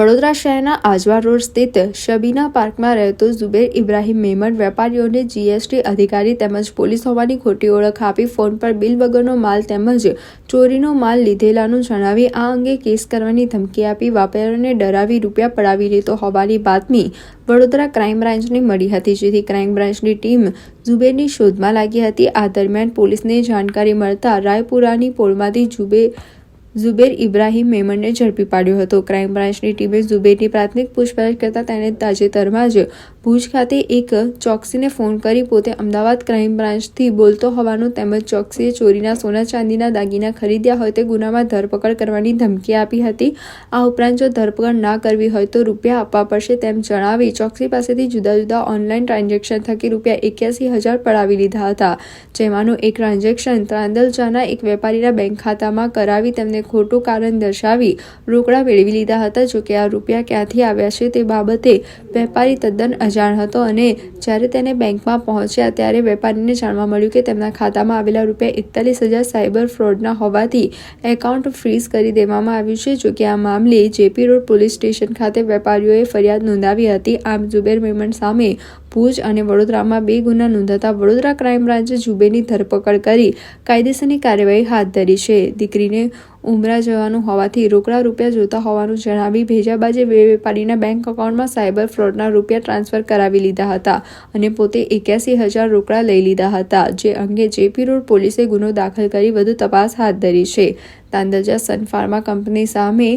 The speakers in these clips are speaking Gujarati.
વડોદરા શહેરના આજવા રોડ સ્થિત શબીના પાર્કમાં રહેતો ઝુબેર ઇબ્રાહિમ મેમણ વેપારીઓને જીએસટી અધિકારી તેમજ પોલીસ હોવાની ખોટી ઓળખ આપી ફોન પર બિલ વગરનો માલ તેમજ ચોરીનો માલ લીધેલાનું જણાવી આ અંગે કેસ કરવાની ધમકી આપી વેપારીઓને ડરાવી રૂપિયા પડાવી લેતો હોવાની બાતમી વડોદરા ક્રાઇમ બ્રાન્ચને મળી હતી, જેથી ક્રાઇમ બ્રાન્ચની ટીમ ઝુબેરની શોધમાં લાગી હતી. આ દરમિયાન પોલીસને જાણકારી મળતા રાયપુરાની પોળમાંથી ઝુબેર ઝુબેર ઇબ્રાહિમ મેમણને ઝડપી પાડ્યો હતો. ક્રાઇમ બ્રાન્ચની ટીમે ઝુબેરની પ્રાથમિક પૂછપરછ કરતા તેણે તાજેતરમાં જ ભુજ ખાતે એક ચોકસીને ફોન કરી પોતે અમદાવાદ ક્રાઇમ બ્રાન્ચથી બોલતો હોવાનું તેમજ ચોકસીએ ચોરીના સોના ચાંદીના દાગીના ખરીદ્યા હોય તે ગુનામાં ધરપકડ કરવાની ધમકી આપી હતી. આ ઉપરાંત જો ધરપકડ ના કરવી હોય તો રૂપિયા આપવા પડશે તેમ જણાવી ચોકસી પાસેથી જુદા જુદા ઓનલાઈન ટ્રાન્ઝેક્શન થકી રૂપિયા એક્યાસી હજાર પડાવી લીધા હતા. જેમાંનું એક ટ્રાન્ઝેક્શન ત્રાંદલજાના એક વેપારીના બેંક ખાતામાં કરાવી તેમને ખોટું કારણ દર્શાવી રોકડા મેળવી લીધા હતા. જોકે આ રૂપિયા ક્યાંથી આવ્યા છે તે બાબતે વેપારી તદ્દન અજાણ હતો અને જ્યારે તેને બેંકમાં પહોંચ્યા ત્યારે વેપારીને જાણવા મળ્યું કે તેમના ખાતામાં આવેલા રૂપિયા એકતાલીસ હજાર સાયબર ફ્રોડના હોવાથી એકાઉન્ટ ફ્રીઝ કરી દેવામાં આવ્યું છે. જોકે આ મામલે જેપી રોડ પોલીસ સ્ટેશન ખાતે વેપારીઓએ ફરિયાદ નોંધાવી હતી. આમ, ઝુબેર મેમણ સામે ભુજ અને વડોદરામાં બે ગુના નોંધાતા વડોદરા ક્રાઇમ બ્રાન્ચે જુબેની ધરપકડ કરી કાયદેસરની કાર્યવાહી હાથ ધરી છે. દીકરીને ઉમરા જવાનું હોવાથી રોકડા રૂપિયા જોતા હોવાનું જણાવી ભેજાબાજે બે વેપારીના બેંક એકાઉન્ટમાં સાયબર ફ્રોડના રૂપિયા ટ્રાન્સફર કરાવી લીધા હતા અને પોતે એક્યાસી હજાર રોકડા લઈ લીધા હતા, જે અંગે જેપી રોડ પોલીસે ગુનો દાખલ કરી વધુ તપાસ હાથ ધરી છે. તાંદજા સન ફાર્મા કંપની સામે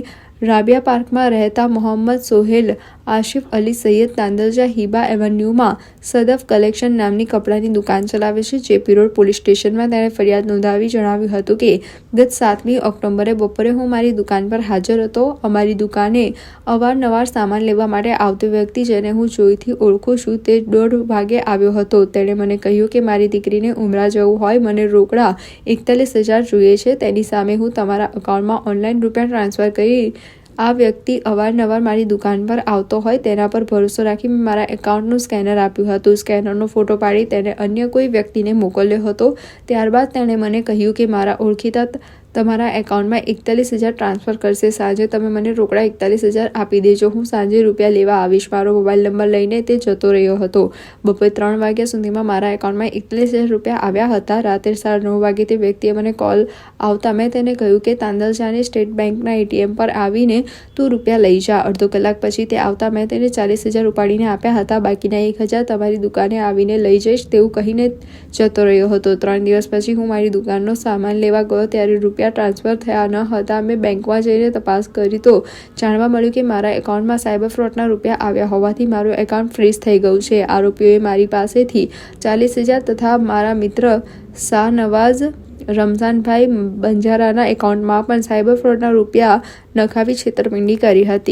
રાબિયા પાર્કમાં રહેતા મોહમ્મદ સોહેલ આશિફ અલી સૈયદ તાંદલજા હિબા એવન્યુમાં સદફ કલેક્શન નામની કપડાની દુકાન ચલાવે છે જેપી રોડ પોલીસ સ્ટેશનમાં તેણે ફરિયાદ નોંધાવી જણાવ્યું હતું કે, ગત સાતમી ઓક્ટોબરે બપોરે હું મારી દુકાન પર હાજર હતો. અમારી દુકાને અવારનવાર સામાન લેવા માટે આવતો વ્યક્તિ જેને હું જોઈથી ઓળખું છું તે દોઢ વાગે આવ્યો હતો. તેણે મને કહ્યું કે, મારી દીકરીને ઉમરા જવું હોય, મને રોકડા એકતાલીસ હજાર જોઈએ છે. તેની સામે હું તમારા અકાઉન્ટમાં ઓનલાઈન રૂપિયા ટ્રાન્સફર કરી આ વ્યક્તિ અવારનવાર મારી દુકાન પર આવતો હોય તેના પર ભરોસો રાખી મેં મારા એકાઉન્ટનું સ્કેનર આપ્યું હતું. સ્કેનરનો ફોટો પાડી તેને અન્ય કોઈ વ્યક્તિને મોકલ્યો હતો. ત્યારબાદ તેણે મને કહ્યું કે મારા ઓળખીતા તમારા એકાઉન્ટમાં એકતાલીસ હજાર ટ્રાન્સફર કરશે. સાંજે તમે મને રોકડા એકતાલીસ હજાર આપી દેજો. હું સાંજે રૂપિયા લેવા આવીશ. મારો મોબાઈલ નંબર લઈને તે જતો રહ્યો હતો. બપોરે ત્રણ વાગ્યા સુધીમાં મારા એકાઉન્ટમાં એકતાલીસ હજાર રૂપિયા આવ્યા હતા. રાત્રે સાડા નવ વાગે તે વ્યક્તિએ મને કોલ આવતા મેં તેને કહ્યું કે, તાંદલજાને સ્ટેટ બેંકના એટીએમ પર આવીને તું રૂપિયા લઈ જા. અડધો કલાક પછી તે આવતા મેં તેને ચાલીસ હજાર ઉપાડીને આપ્યા હતા. બાકીના એક હજાર તમારી દુકાને આવીને લઈ જઈશ તેવું કહીને જતો રહ્યો હતો. ત્રણ દિવસ પછી હું મારી દુકાનનો સામાન લેવા ગયો ત્યારે રૂપિયા ટ્રાન્સફર થયા ન હતા. મેં બેંકમાં જઈને તપાસ કરી તો જાણવા મળ્યું કે મારા એકાઉન્ટમાં સાયબર ફ્રોડના રૂપિયા આવ્યા હોવાથી મારું એકાઉન્ટ ફ્રીઝ થઈ ગયું છે. આરોપીઓએ મારી પાસેથી ચાલીસ હજાર તથા મારા મિત્ર શાહ નવાઝ રમઝાનભાઈ બંજારાના એકાઉન્ટમાં પણ સાયબર ફ્રોડના રૂપિયા નખાવી છેતરપિંડી કરી હતી.